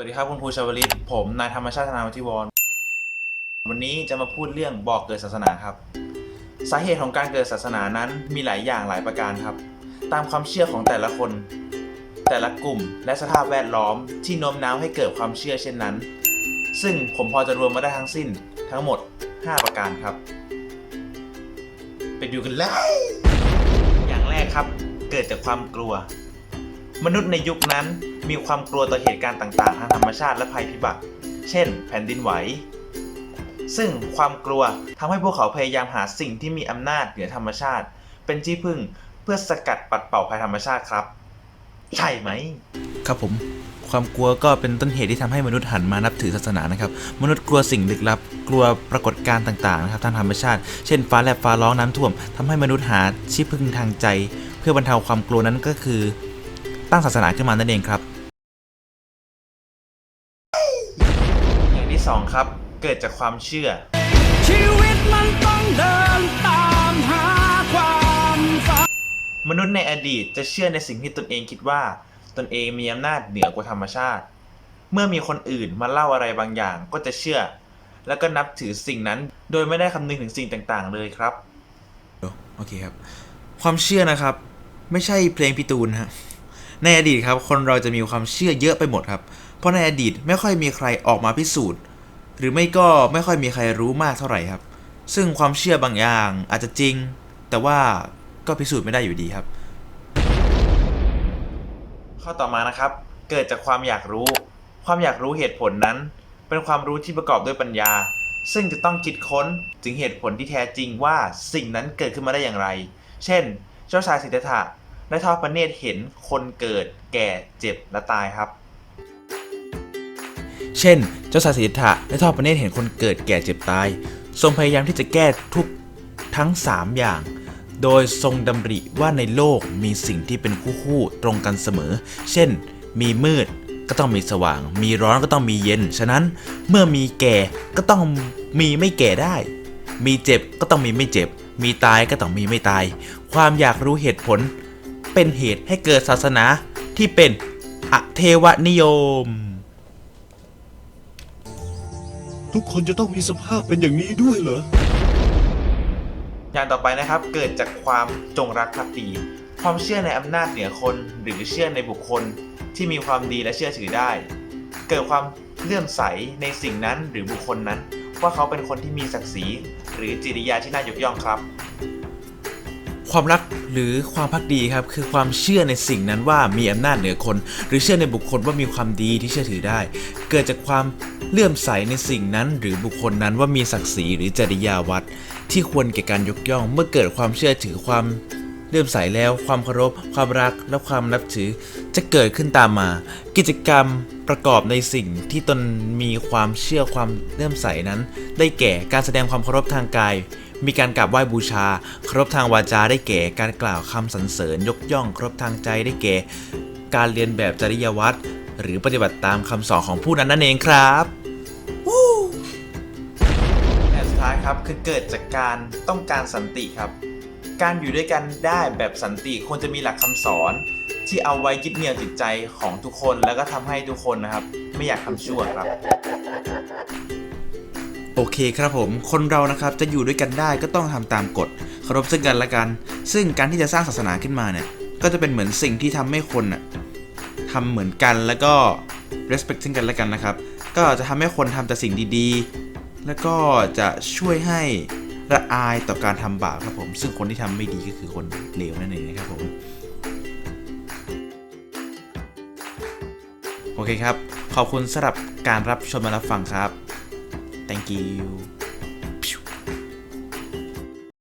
วัสดีครับคุณครูชาวลิต ผมนายธรรมชาติธนาวัธิวร์วันนี้จะมาพูดเรื่องบอกเกิดศาสนาครับ สาเหตุของการเกิดศาสนานั้นมีหลายอย่างหลายประการครับ ตามความเชื่อของแต่ละคน แต่ละกลุ่ม และสภาพแวดล้อมที่โน้มน้าวให้เกิดความเชื่อเช่นนั้น ซึ่งผมพอจะรวมมาได้ทั้งสิ้นทั้งหมด 5 ประการครับ ไปดูกันเลยอย่างแรกครับ เกิดจากความกลัว มนุษย์ในยุคนั้น มีความกลัวต่อเหตุการณ์ต่างๆ ทางธรรมชาติและภัยพิบัติ เช่น แผ่นดินไหว ซึ่งความกลัวทำให้พวกเขาพยายามหาสิ่งที่มีอำนาจเหนือธรรมชาติ เป็นที่พึ่งเพื่อสกัดปัดเป่าภัยธรรมชาติครับ ใช่ไหม ครับผม ความกลัวก็เป็นต้นเหตุที่ทำให้มนุษย์หันมานับถือศาสนานะครับ มนุษย์กลัวสิ่งลึกลับ กลัวปรากฏการณ์ต่างๆนะครับทางธรรมชาติ เช่นฟ้าแลบฟ้าร้องน้ำท่วมทำให้มนุษย์หาที่พึ่งทางใจ เพื่อบรรเทาความกลัวนั้นก็คือตั้งศาสนาขึ้นมานั่นเองครับ ครับ เกิดจากความเชื่อ ชีวิตมันต้องเดินตามหาความฝันมนุษย์ในอดีตจะเชื่อในสิ่งที่ตนเองคิดว่า ตนเองมีอำนาจเหนือกว่าธรรมชาติ เมื่อมีคนอื่นมาเล่าอะไรบางอย่างก็จะเชื่อ แล้วก็นับถือสิ่งนั้น โดยไม่ได้คำนึงถึงสิ่งต่างๆ เลยครับ โอเคครับ ความเชื่อนะครับ ไม่ใช่เพลงพี่ตูนฮะในอดีตครับ คนเราจะมีความเชื่อเยอะไปหมดครับ เพราะในอดีตไม่ค่อยมีใครออกมาพิสูจน์ หรือไม่ก็ไม่ค่อยมีใครรู้มากเท่าไหร่ครับ ซึ่งความเชื่อบางอย่างอาจจะจริง แต่ว่าก็พิสูจน์ไม่ได้อยู่ดีครับ ข้อต่อมานะครับ เกิดจากความอยากรู้ ความอยากรู้เหตุผลนั้น เป็นความรู้ที่ประกอบด้วยปัญญา ซึ่งจะต้องคิดค้นถึงเหตุผลที่แท้จริงว่าสิ่งนั้นเกิดขึ้นมาได้อย่างไร เช่น เจ้าชายสิทธัตถะได้ทอดพระเนตรเห็นคนเกิดแก่เจ็บและตายครับ เช่น เจ้าชายสิทธะได้ทอดพระเนตรเห็นคนเกิดแก่เจ็บตาย ทรงพยายามที่จะแก้ทุกทั้ง 3 อย่าง โดยทรงดำริว่าในโลกมีสิ่งที่เป็นคู่คู่ตรงกันเสมอ เช่น มีมืดก็ต้องมีสว่าง มีร้อนก็ต้องมีเย็น ฉะนั้นเมื่อมีแก่ก็ต้องมีไม่แก่ได้ มีเจ็บก็ต้องมีไม่เจ็บ มีตายก็ต้องมีไม่ตาย ความอยากรู้เหตุผล เป็นเหตุให้เกิดศาสนาที่เป็นอเทวนิยม ทุกคนจะต้องมีสภาพเป็นอย่างนี้ด้วยเหรอ อย่างต่อไปนะครับเกิดจากความจงรักภักดี ความเชื่อในอำนาจเหนือคน หรือเชื่อในบุคคลที่มีความดีและเชื่อถือได้ เกิดความเลื่อมใสในสิ่งนั้นหรือบุคคลนั้น ว่าเขาเป็นคนที่มีศักดิ์ศรี หรือจริยาที่น่ายกย่องครับ ความรักหรือความพักดีครับคือความเชื่อในสิ่งนั้นว่ามีอำนาจเหนือคน หรือเชื่อในบุคคลว่ามีความดีที่เชื่อถือได้ เกิดจากความเลื่อมใสในสิ่งนั้นหรือบุคคลนั้นว่ามีศักดิ์ศรีหรือจริยาวัดที่ควรแก่การยกย่อง เมื่อเกิดความเชื่อถือความเลื่อมใสแล้วความเคารพ ความรักและความนับถือ จะเกิดขึ้นตามมา กิจกรรมประกอบในสิ่งที่ตนมีความเชื่อความเลื่อมใสนั้น ได้แก่การแสดงความเคารพทางกาย มีการกราบไหว้บูชา ครพทางวาจาได้แก่ การกล่าวคำสรรเสริญยกย่อง ครพทางใจได้แก่ การเรียนแบบจริยวัตรหรือปฏิบัติตามคำสอนของผู้นั้นนั่นเองครับและสุดท้ายครับคือเกิดจากการต้องการสันติครับ การอยู่ด้วยกันได้แบบสันติควรจะมีหลักคำสอน ที่เอาไว้ยึดเหนี่ยวจิตใจของทุกคน แล้วก็ทำให้ทุกคนนะครับ ไม่อยากทำชั่วครับ โอเคครับผม คนเรานะครับจะอยู่ด้วยกันได้ก็ต้องทำตามกฎเคารพซึ่งกันและกัน ซึ่งการที่จะสร้างศาสนาขึ้นมาเนี่ย ก็จะเป็นเหมือนสิ่งที่ทำให้คนน่ะทำเหมือนกันแล้วก็ respect ซึ่งกันและกันนะครับ ก็จะทำให้คนทำแต่สิ่งดีๆ แล้วก็จะช่วยให้ละอายต่อการทำบาปครับผม ซึ่งคนที่ทำไม่ดีก็คือคนเลวนั่นเองนะครับผมโอเคครับ ขอบคุณสำหรับการรับชมและรับฟังครับ thank you